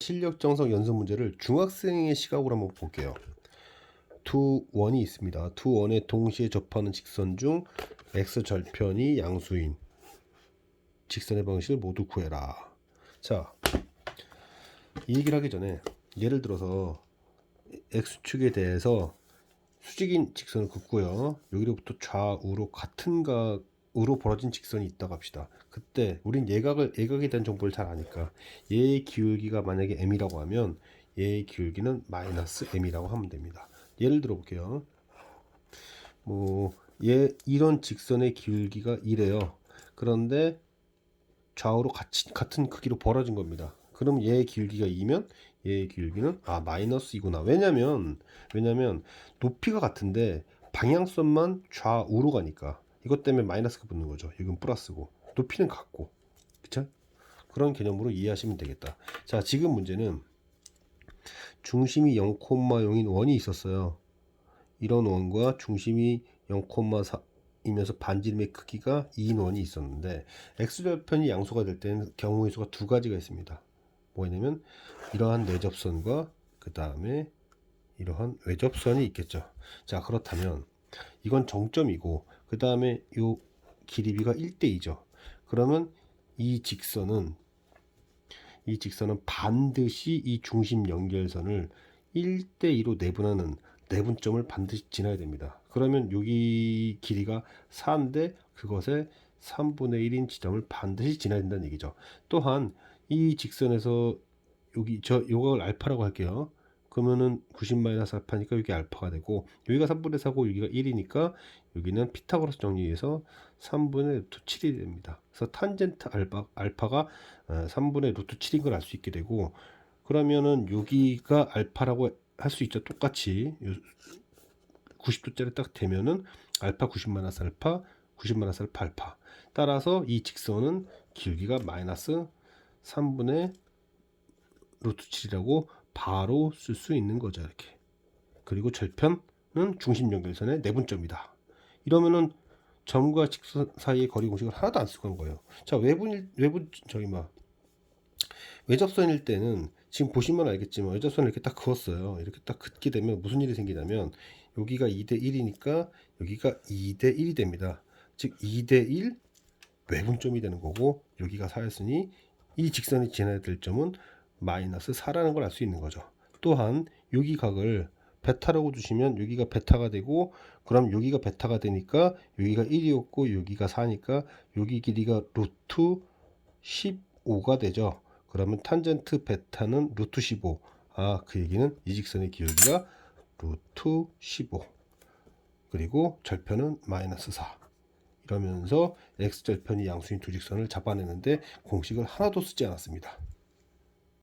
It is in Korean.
실력 정석 연습 문제를 중학생의 시각으로 한번 볼게요. 두 원이 있습니다. 두 원에 동시에 접하는 직선 중 x 절편이 양수인 직선의 방식을 모두 구해라. 자, 이 얘기를 하기 전에 예를 들어서 x축에 대해서 수직인 직선을 긋고요. 여기로부터 좌우로 같은 각 으로 벌어진 직선이 있다고 합시다. 그때 우린 예각을 예각에 대한 정보를 잘 아니까 얘의 기울기가 만약에 m이라고 하면 얘의 기울기는 마이너스 m이라고 하면 됩니다. 예를 들어 볼게요. 뭐 얘 이런 직선의 기울기가 이래요. 그런데 좌우로 같이 같은 크기로 벌어진 겁니다. 그럼 얘의 길기가 2면 얘의 길기는 아 마이너스 이구나 왜냐면 왜냐면 높이가 같은데 방향선만 좌우로 가니까 이것 때문에 마이너스가 붙는 거죠. 이건 플러스고 높이는 같고 그쵸? 그런 개념으로 이해하시면 되겠다. 자 지금 문제는 중심이 0,0인 원이 있었어요. 이런 원과 중심이 0,4 이면서 반지름의 크기가 2인 원이 있었는데 x절편이 양수가 될 때는 경우의 수가 두 가지가 있습니다. 뭐냐면 이러한 내접선과 그 다음에 이러한 외접선이 있겠죠. 자 그렇다면 이건 정점이고 그 다음에 요 길이비가 1대2죠. 그러면 이 직선은 이 직선은 반드시 이 중심 연결선을 1대2로 내분하는 내분점을 반드시 지나야 됩니다. 그러면 여기 길이가 4인데 그것의 3분의 1인 지점을 반드시 지나야 된다는 얘기죠. 또한 이 직선에서 여기 저 요걸 알파라고 할게요. 그러면은 90 마이너스 알파니까 여기 알파가 되고 여기가 3분의 4고 여기가 1이니까 여기는 피타고라스 정리해서 3분의 루트 7이 됩니다. 그래서 탄젠트 알파, 알파가 어, 3분의 루트 7인 걸 알 수 있게 되고 그러면은 여기가 알파라고 할 수 있죠. 똑같이 90도짜리 딱 되면은 알파 90 마이너스 알파 90 마이너스 알파 알파 따라서 이 직선은 길기가 마이너스 3분의 루트 7이라고 바로 쓸 수 있는 거죠 이렇게. 그리고 절편은 중심 연결선의 내분점이다. 이러면은 점과 직선 사이의 거리 공식을 하나도 안 쓰고 한 거예요. 자 외분 외분 저기 막 외접선일 때는 지금 보시면 알겠지만 외접선을 이렇게 딱 그었어요. 이렇게 딱 긋게 되면 무슨 일이 생기냐면 여기가 2대 1이니까 여기가 2대 1이 됩니다. 즉 2대 1 외분점이 되는 거고 여기가 4였으니 이 직선이 지나야 될 점은 마이너스 4라는 걸 알 수 있는 거죠. 또한 여기 각을 베타라고 두시면 여기가 베타가 되고 그럼 여기가 베타가 되니까 여기가 1이었고 여기가 4니까 여기 길이가 루트 15가 되죠. 그러면 탄젠트 베타는 루트 15. 아, 그 얘기는 이 직선의 기울기가 루트 15. 그리고 절편은 마이너스 4. 이러면서 x절편이 양수인 두 직선을 잡아내는데 공식을 하나도 쓰지 않았습니다.